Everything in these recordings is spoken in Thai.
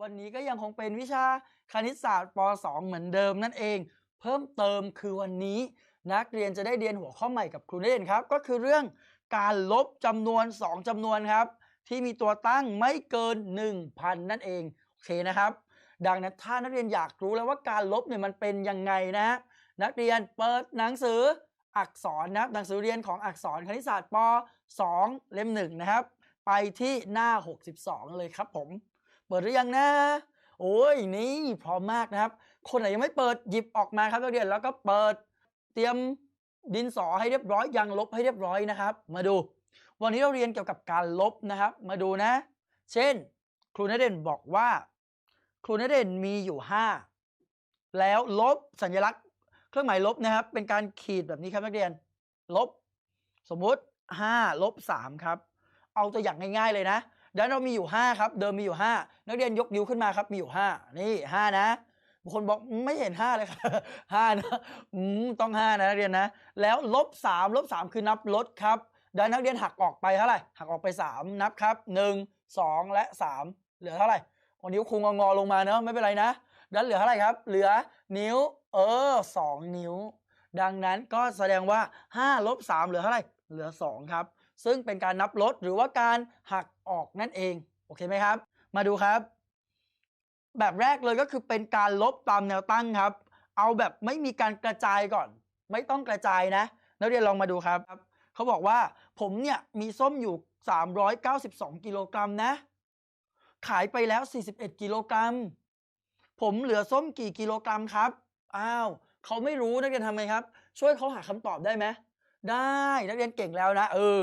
วันนี้ก็ยังคงเป็นวิชาคณิตศาสตร์ป .2 เหมือนเดิมนั่นเอง เพิ่มเติมคือวันนี้ นักเรียนจะได้เรียนหัวข้อใหม่กับครูเด่นครับ ก็คือเรื่องการลบจำนวน 2จำนวนครับ ที่มีตัวตั้งไม่เกิน 1,000 นั่นเองโอเคนะครับ ดังนั้นถ้านักเรียนอยากรู้แล้วว่าการลบเนี่ยมันเป็นยังไงนะนักเรียนเปิดหนังสืออักษรนะครับหนังสือเรียนของอักษรคณิตศาสตร์ป .2 เล่มหนึ่งนะครับไปที่หน้า 62 เลยครับผม ปิดหรือยังนะ โอ้ยนี่พร้อมมากนะครับ คนไหนยังไม่เปิดหยิบออกมาครับนักเรียนแล้วก็เปิดเตรียมดินสอให้เรียบร้อยยังลบให้เรียบร้อยนะครับ มาดู วันนี้เราเรียนเกี่ยวกับการลบนะครับ มาดูนะ เช่น ครูนเด่นบอกว่า ครูนเด่นมีอยู่ 5 แล้วลบสัญลักษณ์ เครื่องหมายลบนะครับ เป็นการขีดแบบนี้ครับนักเรียน ลบ สมมุติ5ลบ3ครับ เอาตัวอย่างง่าย ๆ เลยนะ ดังนั้นเรามีอยู่ 5 ครับ เดิมมีอยู่ 5 นักเรียนยกนิ้วขึ้นมาครับ มีอยู่ 5 นี่ 5 นะบางคนบอกไม่เห็น 5 เลยครับ5นะอืมต้อง 5 นะนักเรียนนะ แล้วลบ3ลบ3คือนับลดครับ ดังนั้นนักเรียนหักออกไปเท่าไหร่ หักออกไป 3 นับครับ 1 2 และ 3 เหลือเท่าไหร่วันนิ้วครูงองอลงมาเนอะไม่เป็นไรนะ ดังนั้นเหลือเท่าไหร่ครับ เหลือนิ้ว เออ 2 นิ้ว ดังนั้นก็แสดงว่า5ลบ3เหลือเท่าไหร่ เหลือ 2 ครับ ซึ่งเป็นการนับลดหรือว่าการหักออกนั่นเอง โอเคไหมครับ มาดูครับ แบบแรกเลยก็คือเป็นการลบตามแนวตั้งครับ เอาแบบไม่มีการกระจายก่อน ไม่ต้องกระจายนะนักเรียนลองมาดูครับ เขาบอกว่าผมเนี่ยมีส้มอยู่ 392 กิโลกรัมนะ ขายไปแล้ว 41 กิโลกรัม ผมเหลือส้มกี่กิโลกรัมครับ อ้าวเขาไม่รู้นักเรียนทำไงครับ ช่วยเขาหาคำตอบได้ไหมได้นักเรียนเก่งแล้วนะ เออ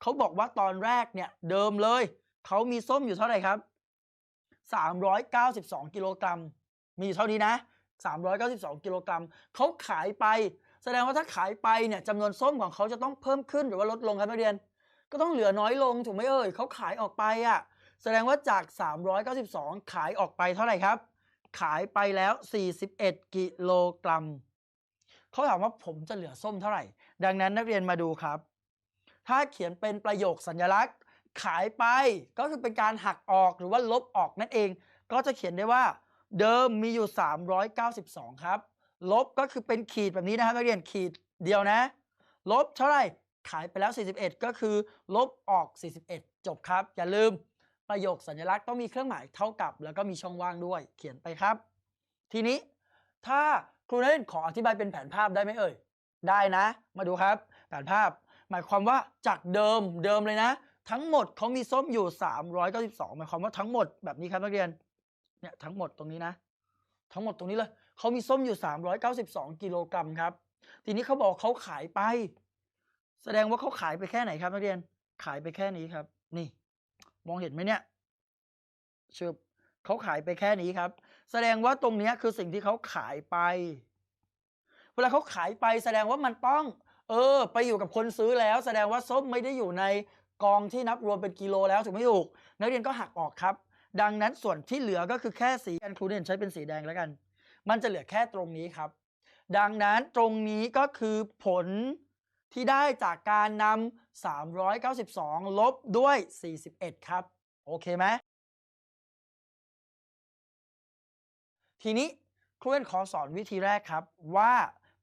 เขาบอกว่าตอนแรกเนี่ยเดิมเลย เขามีส้มอยู่เท่าไหร่ครับ 392 กิโลกรัม มีอยู่เท่านี้นะ 392 กิโลกรัม เขาขายไป แสดงว่าถ้าขายไปเนี่ยจำนวนส้มของเขาจะต้องเพิ่มขึ้นหรือว่าลดลงครับนักเรียน ก็ต้องเหลือน้อยลงถูกไหมเอ่ย เขาขายออกไปอะ่ะ แสดงว่าจาก 392 ขายออกไปเท่าไหร่ครับ ขายไปแล้ว 41 กิโลกรัม เขาถามว่าผมจะเหลือส้มเท่าไหร่ ดังนั้นนักเรียนมาดูครับ ถ้าเขียนเป็นประโยคสัญลักษณ์ ขายไปก็คือเป็นการหักออกหรือว่าลบออกนั่นเอง ก็จะเขียนได้ว่า เดิมมีอยู่ 392 ครับ ลบก็คือเป็นขีดแบบนี้นะครับนักเรียนขีดเดียวนะ ลบเท่าไหร่ขายไปแล้ว 41 ก็คือ ลบออก 41 จบครับ อย่าลืมประโยคสัญลักษณ์ต้องมีเครื่องหมายเท่ากับ แล้วก็มีช่องว่างด้วย เขียนไปครับ ทีนี้ถ้าครูนักเรียนขออธิบายเป็นแผนภาพได้ไหมเอ่ย ได้นะ มาดูครับ แผนภาพ หมายความว่าจากเดิมเดิมเลยนะ ทั้งหมดเขามีส้มอยู่ 392 หมายความว่าทั้งหมดแบบนี้ครับนักเรียนเนี่ยทั้งหมดตรงนี้นะ ทั้งหมดตรงนี้เลยเขามีส้มอยู่ 392 กิโลกรัมครับ ทีนี้เขาบอกเขาขายไป แสดงว่าเขาขายไปแค่ไหนครับนักเรียนขายไปแค่นี้ครับ นี่ มองเห็นไหมเนี่ยชึบเขาขายไปแค่นี้ครับ แสดงว่าตรงนี้คือสิ่งที่เขาขายไป เวลาเขาขายไปแสดงว่ามันต้อง เออ ไปอยู่กับคนซื้อแล้ว แสดงว่าส้มไม่ได้อยู่ในกองที่นับรวมเป็นกิโลแล้วถูกไหมถูกนักเรียนก็หักออกครับ ดังนั้นส่วนที่เหลือก็คือแค่สีแอนครูเรียนใช้เป็นสีแดงแล้วกัน มันจะเหลือแค่ตรงนี้ครับ ดังนั้นตรงนี้ก็คือผลที่ได้จากการนำ392 ลบด้วย 41 ครับ โอเคไหมทีนี้ครูเรียนขอสอนวิธีแรกครับว่า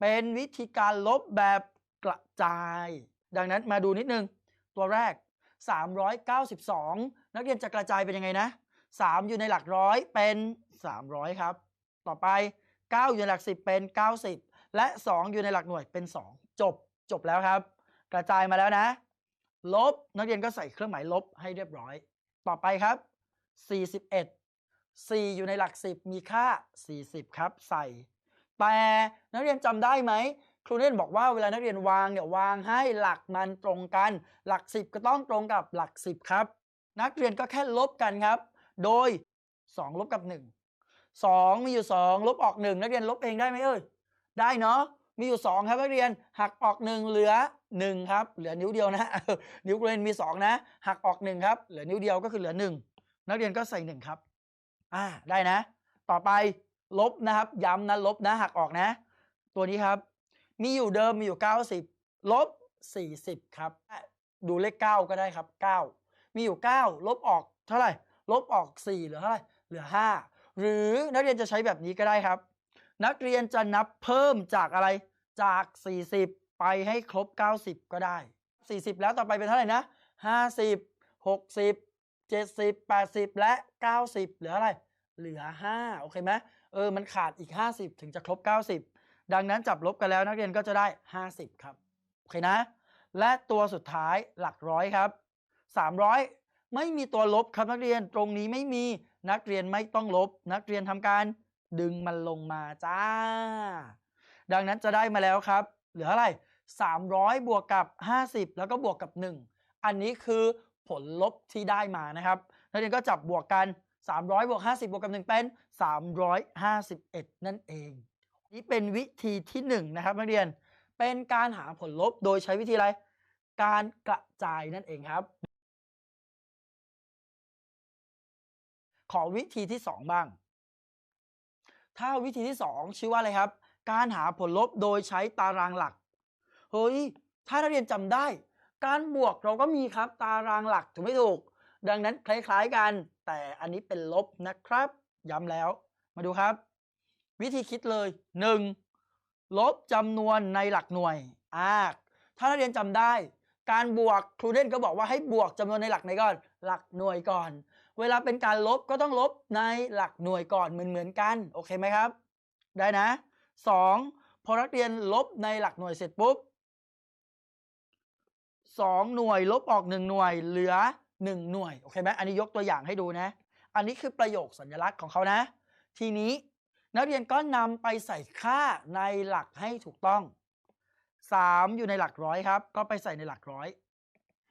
เป็นวิธีการลบแบบ กระจาย ดังนั้นมาดูนิดนึง ตัวแรก 392 นักเรียนจะกระจายเป็นยังไงนะ 3 อยู่ในหลักร้อยเป็น 300 ครับ ต่อไป 9 อยู่ในหลัก 10 เป็น 90 และ 2 อยู่ในหลักหน่วยเป็น 2 จบจบแล้วครับ กระจายมาแล้วนะ ลบนักเรียนก็ใส่เครื่องหมายลบให้เรียบร้อย ต่อไปครับ 41 4 อยู่ในหลัก 10 มีค่า 40 ครับ ใส่ แต่นักเรียนจำได้ไหม ครูเรียนบอกว่าเวลานักเรียนวางเนี่ยวางให้หลักมันตรงกัน หลัก 10 ก็ต้องตรงกับหลัก 10 ครับ นักเรียนก็แค่ลบกันครับ โดย 2 ลบกับ 1 2 มีอยู่ 2 ลบออก 1 นักเรียนลบเองได้ไหมเอ่ยได้เนาะมีอยู่ 2 ครับนักเรียนหักออก 1 เหลือ 1 ครับ เหลือนิ้วเดียวนะ นิ้วเรียนมี 2 นะ หักออก 1 ครับ เหลือนิ้วเดียวก็คือเหลือ 1 นักเรียนก็ใส่ 1 ครับอ่าได้นะ ต่อไปลบนะครับ ย้ำนะลบนะหักออกนะ ตัวนี้ครับ มีอยู่เดิมมีอยู่ 90 ลบ 40 ครับ ดูเลข 9 ก็ได้ครับ 9 มีอยู่ 9 ลบออกเท่าไหร่ ลบออก 4 เหลือเท่าไหร่ เหลือ 5 หรือนักเรียนจะใช้แบบนี้ก็ได้ครับ นักเรียนจะนับเพิ่มจากอะไร จาก 40 ไปให้ครบ 90 ก็ได้ 40 แล้วต่อไปเป็นเท่าไหร่นะ 50 60 70 80 และ 90 เหลืออะไร เหลือ 5 โอเคไหมเออ มันขาดอีก 50 ถึงจะครบ 90 ดังนั้นจับลบกันแล้วนักเรียนก็จะได้ 50 ครับ โอเคนะ และตัวสุดท้ายหลักร้อยครับ 300 ไม่มีตัวลบครับนักเรียนตรงนี้ไม่มีนักเรียนไม่ต้องลบ นักเรียนทำการดึงมันลงมาจ้า ดังนั้นจะได้มาแล้วครับ เหลืออะไร 300 บวกกับ 50 แล้วก็บวกกับ 1 อันนี้คือผลลบที่ได้มานะครับนักเรียนก็จับบวกกัน 300 บวก 50 บวกกับ 1 เป็น 351 นั่นเอง นี่เป็นวิธีที่1นะครับนักเรียนเป็นการหาผลลบโดยใช้วิธีอะไร การกระจายนั่นเองครับ ขอวิธีที่ 2 บ้าง ถ้าวิธีที่ 2 ชื่อว่าอะไรครับ การหาผลลบโดยใช้ตารางหลัก เฮ้ย ถ้านักเรียนจำได้ การบวกเราก็มีครับตารางหลักถูกไม่ถูก ดังนั้นคล้ายๆกัน แต่อันนี้เป็นลบนะครับ ย้ำแล้ว มาดูครับ วิธีคิดเลย 1. ลบจำนวนในหลักหน่วยอ่าถ้านักเรียนจำได้ การบวกครูเด่นก็บอกว่าให้บวกจำนวนในหลักไหนก่อน หลักหน่วยก่อน เวลาเป็นการลบก็ต้องลบในหลักหน่วยก่อนเหมือนเหมือนกัน โอเคไหมครับ ได้นะ 2. พอนักเรียนลบในหลักหน่วยเสร็จปุ๊บ2 หน่วยลบออก 1 หน่วยเหลือ 1 หน่วย โอเคไหมอันนี้ยกตัวอย่างให้ดูนะ อันนี้คือประโยคสัญลักษณ์ของเขานะ ทีนี้ นักเรียนก็นำไปใส่ค่าในหลักให้ถูกต้อง 3 อยู่ในหลักร้อยครับ ก็ไปใส่ในหลักร้อย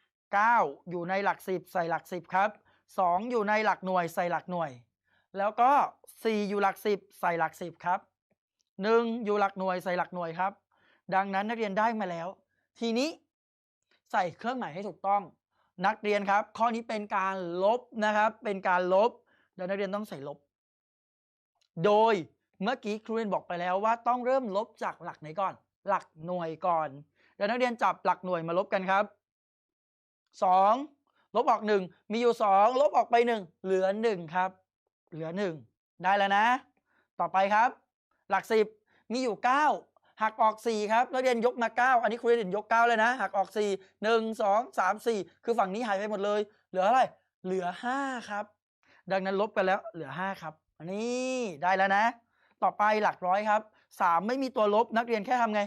9 อยู่ในหลัก 10 ใส่หลัก 10 ครับ 2 อยู่ในหลักหน่วยใส่หลักหน่วย แล้วก็ 4 อยู่หลัก 10 ใส่หลัก 10 ครับ 1 อยู่หลักหน่วยใส่หลักหน่วยครับ ดังนั้นนักเรียนได้มาแล้ว ทีนี้ใส่เครื่องหมายให้ถูกต้อง นักเรียนครับ ข้อนี้เป็นการลบนะครับ เป็นการลบดังนั้นนักเรียนต้องใส่ลบ โดยเมื่อกี้ครูเรียนบอกไปแล้วว่าต้องเริ่มลบจากหลักไหนก่อน หลักหน่วยก่อนเดี๋ยวนักเรียนจับหลักหน่วยมาลบกันครับ 2 ลบออก 1 มีอยู่ 2 ลบออกไป 1 เหลือ 1 ครับ เหลือ 1 ได้แล้วนะ ต่อไปครับ หลัก 10 มีอยู่ 9 หักออก 4 ครับนักเรียนยกมา 9 อันนี้ครูเรียนยก 9 เลยนะ หักออก 4 1 2 3 4 คือฝั่งนี้หายไปหมดเลย เหลืออะไร เหลือ 5 ครับ ดังนั้นลบกันแล้วเหลือ 5 ครับ นนี้ได้แล้วนะ ต่อไปหลักร้อยครับ3ไม่มีตัวลบนักเรียนแค่ทำไง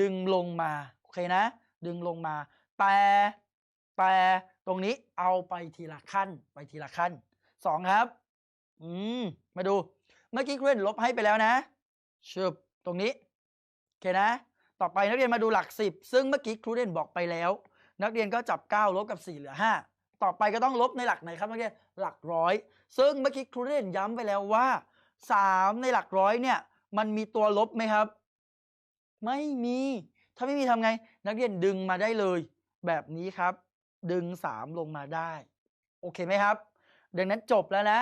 ดึงลงมาโอเคนะ ดึงลงมา แต่แต่ตรงนี้เอาไปทีละขั้นไปทีละขั้น2ครับ อืมมาดู เมื่อกี้ครูเรียนลบให้ไปแล้วนะชึบตรงนี้โอเคนะ ต่อไปนักเรียนมาดูหลัก10ซึ่งเมื่อกี้ครูเรียนบอกไปแล้ว นักเรียนก็จับ9ลบกับ4เหลือ5 ต่อไปก็ต้องลบในหลักไหนครับนักเรียนหลักร้อย ซึ่งเมื่อกี้ครูเรียนย้ำไปแล้วว่า 3 ในหลักร้อยเนี่ย มันมีตัวลบไหมครับ ไม่มี ถ้าไม่มีทำไง นักเรียนดึงมาได้เลย แบบนี้ครับ ดึง 3 ลงมาได้ โอเคไหมครับ ดังนั้นจบแล้วนะ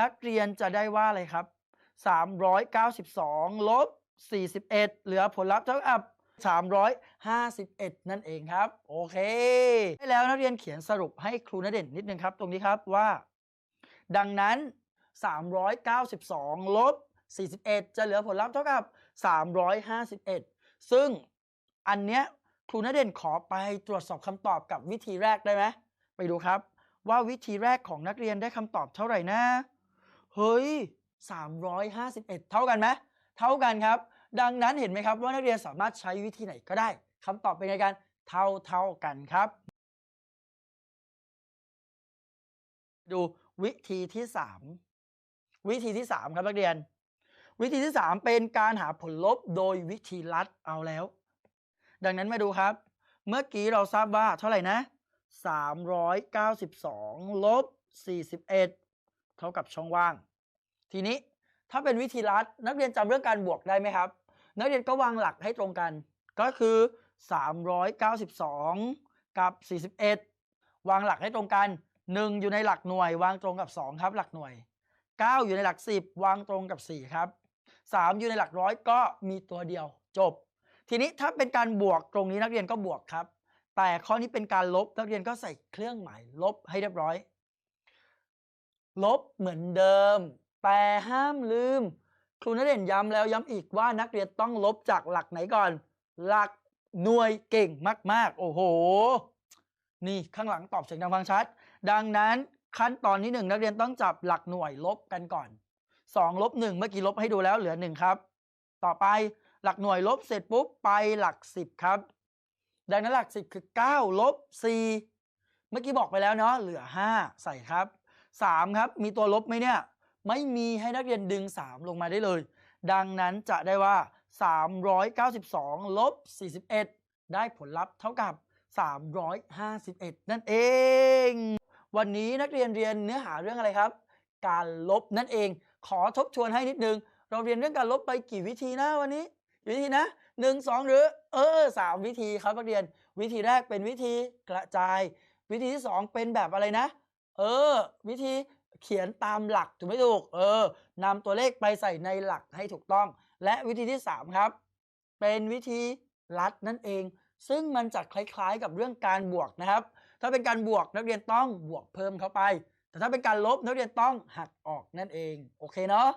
นักเรียนจะได้ว่าอะไรครับ 392ลบ41 เหลือผลลัพธ์เท่ากับ 351 นั่นเองครับ โอเคได้แล้วนักเรียนเขียนสรุปให้ครูณเด่นนิดนึงครับ ตรงนี้ครับว่า ดังนั้น 392 ลบ 41 จะเหลือผลลัพธ์เท่ากับ 351 ซึ่งอันเนี้ยครูณเด่นขอไปตรวจสอบคำตอบกับวิธีแรกได้ไหมไปดูครับ ว่าวิธีแรกของนักเรียนได้คำตอบเท่าไหร่นะ เฮ้ย 351 เท่ากันไหมเท่ากันครับ ดังนั้นเห็นไหมครับว่านักเรียนสามารถใช้วิธีไหนก็ได้คำตอบเป็นไงกันเท่าเท่ากันครับ ดูวิธีที่ 3 วิธีที่ 3 ครับนักเรียน วิธีที่ 3 เป็นการหาผลลบโดยวิธีลัดเอาแล้ว ดังนั้นมาดูครับ เมื่อกี้เราทราบว่าเท่าไหร่นะ 392ลบ41 เท่ากับช่องว่าง ทีนี้ถ้าเป็นวิธีลัดนักเรียนจำเรื่องการบวกได้ไหมครับ นักเรียนก็วางหลักให้ตรงกัน ก็คือ 392 กับ 41 วางหลักให้ตรงกัน 1 อยู่ในหลักหน่วย วางตรงกับ 2 ครับหลักหน่วย 9 อยู่ในหลัก 10 วางตรงกับ 4 ครับ 3 อยู่ในหลักร้อยก็มีตัวเดียวจบ ทีนี้ถ้าเป็นการบวกตรงนี้นักเรียนก็บวกครับ แต่ข้อนี้เป็นการลบนักเรียนก็ใส่เครื่องหมายลบให้เรียบร้อย ลบเหมือนเดิม แต่ห้ามลืม ครูณเด่นย้ำแล้วย้ำอีกว่านักเรียนต้องลบจากหลักไหนก่อน หลักหน่วยเก่งมาก ๆ โอ้โห นี่ข้างหลังตอบเสียงดังฟังชัด ดังนั้นขั้นตอนที่หนึ่งนักเรียนต้องจับหลักหน่วยลบกันก่อน2ลบ1เมื่อกี้ลบให้ดูแล้วเหลือ1ครับ ต่อไปหลักหน่วยลบเสร็จปุ๊บไปหลัก10ครับ ดังนั้นหลัก10คือ9ลบ4เมื่อกี้บอกไปแล้วเนาะเหลือ5ใส่ครับ3ครับ มีตัวลบไหมเนี่ย ไม่มีให้นักเรียนดึง 3 ลงมาได้เลย ดังนั้นจะได้ว่า 392 ลบ 41 ได้ผลลัพธ์เท่ากับ 351 นั่นเอง วันนี้นักเรียนเรียนเนื้อหาเรื่องอะไรครับ การลบนั่นเอง ขอทบทวนให้นิดนึง เราเรียนเรื่องการลบไปกี่วิธีนะวันนี้ วิธีนะหนึ่งสองหรือเออสามวิธีครับนักเรียน วิธีแรกเป็นวิธีกระจาย วิธีที่สองเป็นแบบอะไรนะ เออ วิธี เขียนตามหลักถูกไม่ถูก เออนำตัวเลขไปใส่ในหลักให้ถูกต้อง และวิธีที่สามครับ เป็นวิธีลัดนั่นเอง ซึ่งมันจะคล้ายๆ กับเรื่องการบวกนะครับ ถ้าเป็นการบวกนักเรียนต้องบวกเพิ่มเข้าไป แต่ถ้าเป็นการลบนักเรียนต้องหักออกนั่นเอง โอเคเนาะ